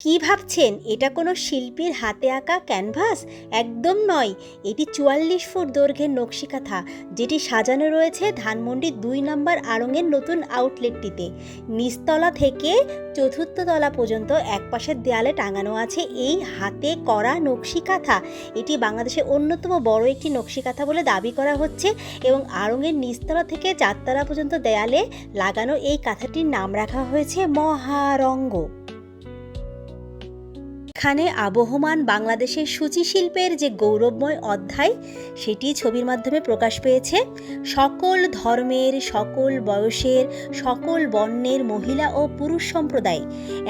কি ভাবছেন? এটা কোনো শিল্পীর হাতে আঁকা ক্যানভাস? একদম নয়। এটি চুয়াল্লিশ ফুট দৈর্ঘ্যের নকশিকাথা, যেটি সাজানো রয়েছে ধানমন্ডির দুই নম্বর আড়ঙের নতুন আউটলেটটিতে। নিচতলা থেকে চতুর্থ তলা পর্যন্ত একপাশের দেয়ালে টাঙানো আছে এই হাতে করা নকশিকাথা। এটি বাংলাদেশের অন্যতম বড় একটি নকশিকাথা বলে দাবি করা হচ্ছে এবং আড়ঙের নিচতলা থেকে চারতলা পর্যন্ত দেয়ালে লাগানো এই কাঁথাটির নাম রাখা হয়েছে মহারঙ্গ। এখানে আবহমান বাংলাদেশের সূচি শিল্পের যে গৌরবময় অধ্যায়, সেটি ছবির মাধ্যমে প্রকাশ পেয়েছে। সকল ধর্মের, সকল বয়সের, সকল বর্ণের মহিলা ও পুরুষ সম্প্রদায়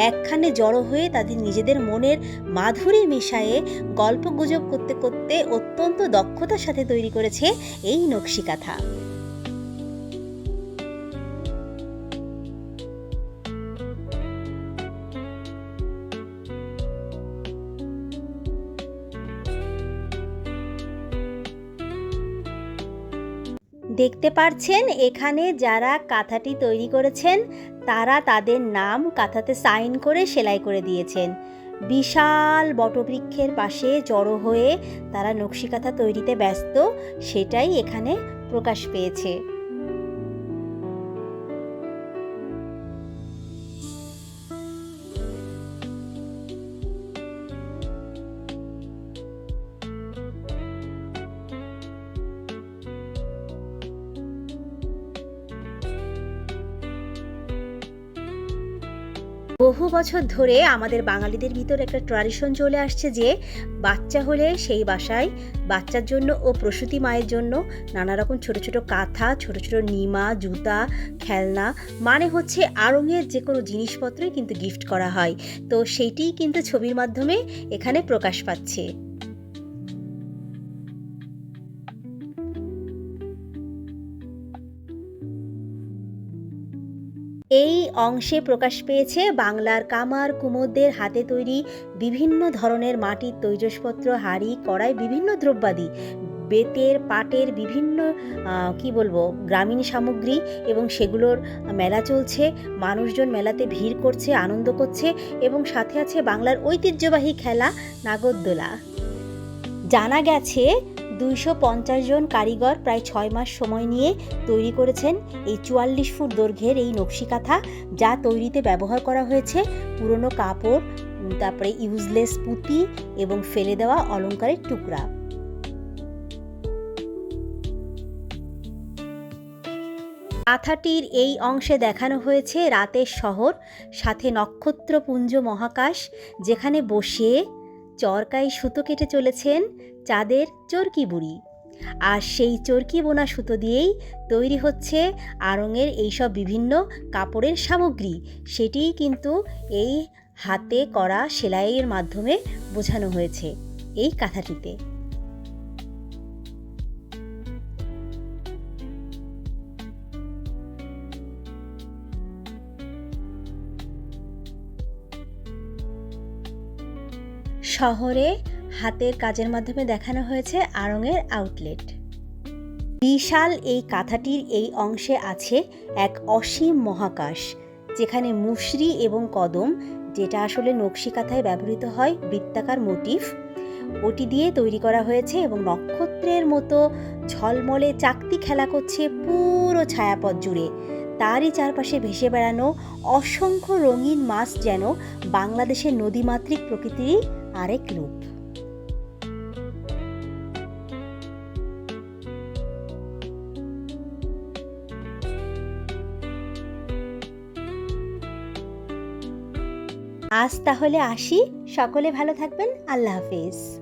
একখানে জড়ো হয়ে তাদের নিজেদের মনের মাধুরী মেশায়ে গল্প গুজব করতে করতে অত্যন্ত দক্ষতার সাথে তৈরি করেছে এই নকশিকাথা। দেখতে পারছেন, এখানে যারা কাঁথাটি তৈরি করেছেন, তারা তাদের নাম কাঁথাতে সাইন করে সেলাই করে দিয়েছেন। বিশাল বটবৃক্ষের পাশে জড়ো হয়ে তারা নকশিকাঁথা তৈরিতে ব্যস্ত, সেটাই এখানে প্রকাশ পেয়েছে। বহু বছর ধরে আমাদের বাঙালিদের ভিতর একটা ট্র্যাডিশন চলে আসছে যে বাচ্চা হলে সেই বাসায় বাচ্চার জন্য ও প্রসূতি মায়ের জন্য নানা রকম ছোট ছোট কাঁথা, ছোট ছোট নিমা, জুতা, খেলনা মানে হচ্ছে আড়ঙের যে কোনো জিনিসপত্রই কিন্তু গিফট করা হয়। তো সেইটিই কিন্তু ছবির মাধ্যমে এখানে প্রকাশ পাচ্ছে। এই অংশে প্রকাশ পেয়েছে বাংলার কামার কুমোরদের হাতে তৈরি বিভিন্ন ধরনের মাটির তৈজসপত্র, হাড়ি, কড়াই, বিভিন্ন দ্রব্যাদি, বেতের, পাটের বিভিন্ন কি বলব, গ্রামীণ সামগ্রী এবং সেগুলোর মেলা চলছে। মানুষজন মেলাতে ভিড় করছে, আনন্দ করছে এবং সাথে আছে বাংলার ঐতিহ্যবাহী খেলা নাগরদোলা। জানা গেছে দুইশো পঞ্চাশ জন কারিগর প্রায় ছয় মাস সময় নিয়ে তৈরি করেছেন এই চুয়াল্লিশ ফুট দৈর্ঘ্যের এই নকশিকাথা, যা তৈরিতে ব্যবহার করা হয়েছে পুরনো কাপড় তারপরে ইউজলেস পুঁতি এবং ফেলে দেওয়া অলংকারের টুকরা। কাঁথাটির এই অংশে দেখানো হয়েছে রাতের শহর, সাথে নক্ষত্রপুঞ্জ মহাকাশ, যেখানে বসে চরকায় সুতো কেটে চলেছেন চাঁদের চরকি বুড়ি। আর সেই চরকি বোনা সুতো দিয়েই তৈরি হচ্ছে আড়ঙের এইসব বিভিন্ন কাপড়ের সামগ্রী। সেটিই কিন্তু এই হাতে করা সেলাইয়ের মাধ্যমে বোঝানো হয়েছে এই কাঁথাটিতে। শহরে হাতের কাজের মাধ্যমে দেখানো হয়েছে আড়ঙের আউটলেট বিশাল এই কাঁথাটির এই অংশে আছে এক অসীম মহাকাশ, যেখানে মুশরি এবং কদম, যেটা আসলে নকশি কাঁথায় ব্যবহৃত হয়, বৃত্তাকার মোটিফ, ওটি দিয়ে তৈরি করা হয়েছে এবং নক্ষত্রের মতো ঝলমলে চাকতি খেলা করছে পুরো ছায়াপথ জুড়ে। তারই চারপাশে ভেসে বেড়ানো অসংখ্য রঙিন মাছ যেন বাংলাদেশের নদীমাতৃক প্রকৃতিরই আরেক রূপ। আজ তাহলে আসি। সকলে ভালো থাকবেন। আল্লাহ হাফেজ।